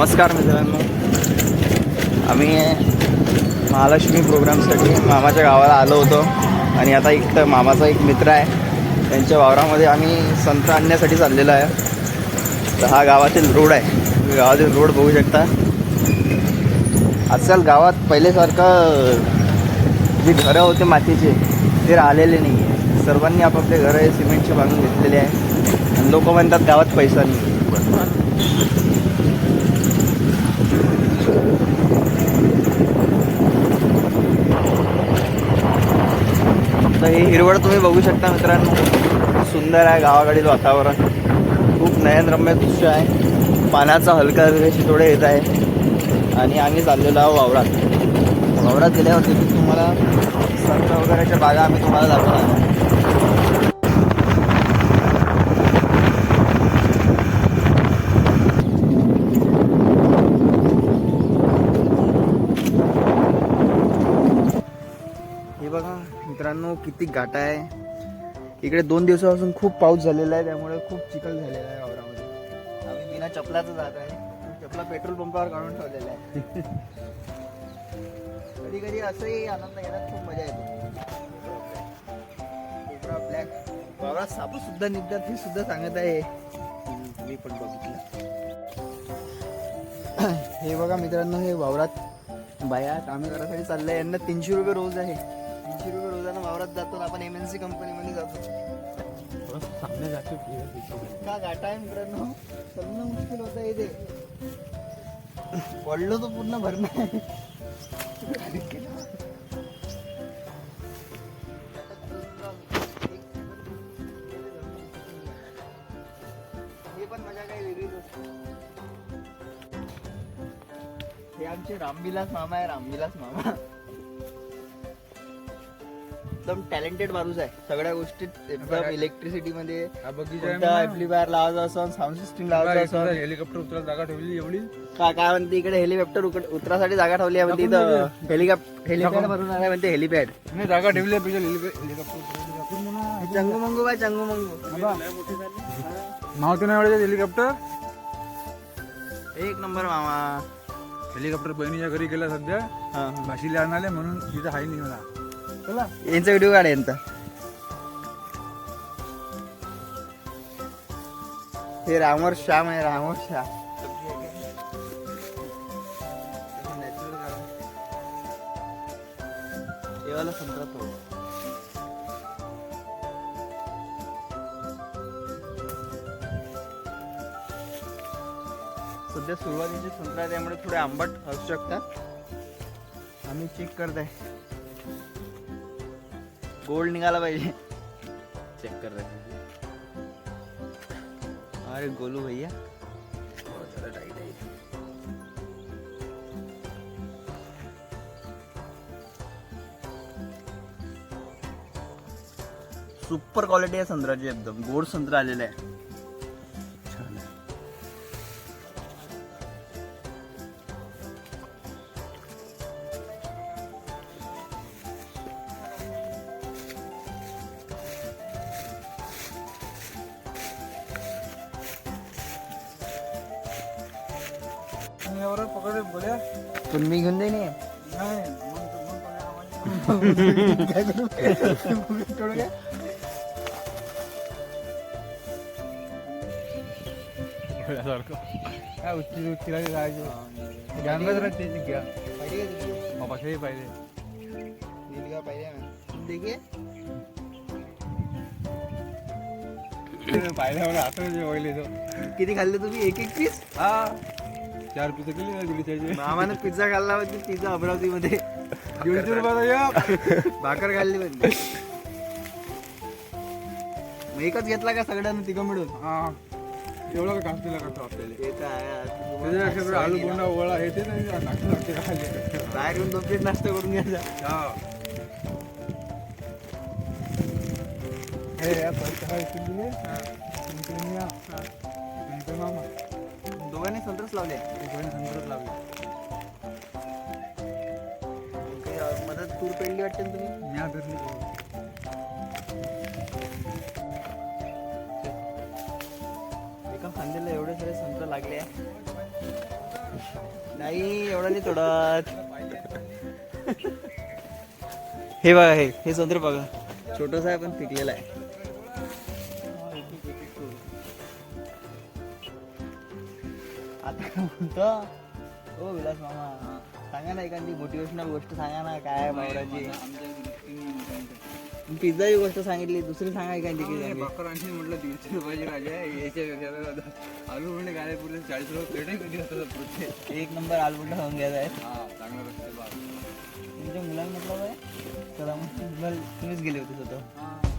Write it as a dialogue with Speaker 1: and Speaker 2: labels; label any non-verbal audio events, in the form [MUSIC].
Speaker 1: नमस्कार मित्रांनो. आम्ही महालक्ष्मी प्रोग्रामसाठी मामाच्या गावाला आलो होतो. आणि आता एक मामाचा एक मित्र आहे. त्यांच्या वावरामध्ये आम्ही संत्र आणण्यासाठी चाललेलो आहे. तर हा गावातील रोड आहे. तुम्ही गावातील रोड बघू शकता. आजकाल गावात पहिल्यासारखं जी घरं होते मातीचे ते राहिलेले नाही आहे सर्वांनी आपापले घरं हे सिमेंटचे बांधून घेतलेले आहे. आणि लोक म्हणतात गावात पैसा नाही. तर हे हिरवळ तुम्ही बघू शकता मित्रांनो. सुंदर आहे गावाकडील वातावरण. खूप नयनरम्य दृश्य आहे. पाण्याचा हलका हलका थोडे येत आहे. आणि आम्ही चाललेलो आहोत वावरात. वावरात गेल्यावरती तुम्हाला संत्र वगैरेच्या बागा आम्ही तुम्हाला दाखवणार आहोत. मित्रांनो किती गाठा आहे. इकडे दोन दिवसापासून खूप पाऊस झालेला आहे त्यामुळे खूप चिखल झालेला आहे वावरामध्ये. आम्ही बिना चपलाचं जात आहे. चपला पेट्रोल पंपावर काढून ठेवलेला आहे. कधी कधी असंही आनंद घेण्यात खूप मजा येते. कोबरा ब्लॅक वावरात सापू सुद्धा निघतात हे सुद्धा सांगत आहे. मी पण बघितलं. हे बघा मित्रांनो हे वावरात बाया कामे करायसाठी चाललंय. यांना तीनशे रुपये रोज आहे. वावरात जातो आपण एम एन सी कंपनीमध्ये जातो. का गाठा आहे मित्रांनो? चलणं मुश्किल होतं इथे. पडलो तो पूर्ण भरणं हे पण मजा काही वेगळीच असते हे आमचे रामविलास मामा आहे रामविलास मामा. एकदम टॅलेंटेड माणूस आहे. सगळ्या गोष्टीत एकदम इलेक्ट्रिसिटी मध्ये ऍम्प्लिफायर लावायचा असं साऊंड सिस्टीम लावायचं असं
Speaker 2: हेलिकॉप्टर उतरायला जागा ठेवली एवढी.
Speaker 1: का काय म्हणते इकडे हेलिकॉप्टर उतरासाठी जागा ठेवली आहे म्हणते इथं. हेलिकॉप्टर हेलिपॅड भरून आहे म्हणते हेलिपॅड
Speaker 2: नाही जागा ठेवली आहे, हेलिकॉप्टर.
Speaker 1: चंगू मंगू बाय चंगू मंगू.
Speaker 2: नाव ते नाही हेलिकॉप्टर
Speaker 1: एक नंबर मामा.
Speaker 2: हेलिकॉप्टर बहिणीच्या घरी गेला सध्या. भाशीला आणाले म्हणून तिथं हाय नाही मला
Speaker 1: यांचा व्हिडिओ काढ यांचा. हे रामवर श्याम आहे रामवर श्याम. देवाला संत्रा तो सध्या सुरुवातीचे संत्रा त्यामुळे थोडे आंबट असू शकतात. आम्ही चेक करत आहे गोल्ड निघाला पाहिजे. चेक कर रहे हैं। अरे गोलू भैया. बहुत ज़्यादा टाइट है। सुपर क्वालिटी आहे संत्र्याची एकदम. गोड संत्रा आलेला आहे.
Speaker 2: यावर पकडले बोल्या.
Speaker 1: पण मी घेऊन देईन हे.
Speaker 2: नाही.
Speaker 1: काय
Speaker 2: उच्ची उच्ची राहिली जायची गँगच राहते घ्या
Speaker 1: पाहिजे?
Speaker 2: बाबा हे पाहिजे.
Speaker 1: नीलगा पाहिजे ना
Speaker 2: जे वळले तो.
Speaker 1: किती खाल्ले तुम्ही? एक एक पीस?
Speaker 2: हा. चार पिसं केली ना दिली त्याची
Speaker 1: मामानं पिझ्झा खाल्ला होती पिझ्झा अमरावतीमध्ये.
Speaker 2: दीडशे रुपयाचा
Speaker 1: भाकर खाल्ली म्हणजे मग एकच घेतला का सगळ्यांना तिघं मिळून?
Speaker 2: हा. एवढं का कास्तीला करतो आपल्याला?
Speaker 1: ते तर आहे.
Speaker 2: त्याच्यापेक्षा आलू बोंडा ओळा हे ते नाही लागते खाली
Speaker 1: बाहेर येऊन दोन प्लेट नाश्ता करून घ्यायचा
Speaker 2: हा. हे या पैसे तुमचे या. तुमचे मामा.
Speaker 1: दोघांनी संत्रच लावले.
Speaker 2: लागले
Speaker 1: काही, अं, मदत तूर पेंडली वाटते ना तुम्ही?
Speaker 2: म्या धरली
Speaker 1: एका खांद्याला एवढे सारे संत्र लागले. आहे नाही एवढं नाही तोडत [LAUGHS] हे बघा हे हे संत्र बघा. छोटस आहे पण पिकलेलं आहे. आता काय म्हणतो हो विलास मामा सांगा ना एखादी मोटिवेशनल गोष्ट सांगा ना काय आहे बावराची पिझ्झाची गोष्ट सांगितली दुसरी सांगा एखादी की सांगा.
Speaker 2: बकर आणखी म्हटलं दीडशे रुपयाची भाजी आहे याच्या आलू म्हणजे काय पुढे चाळीस रुपये पेटही कधी पुढचे
Speaker 1: एक नंबर आलबुंडा खाऊन घ्यायचा आहे
Speaker 2: हा चांगला रस्ते
Speaker 1: तुमच्या मुलांना म्हटलं काय मुलं तुम्हीच गेले होते स्वतः.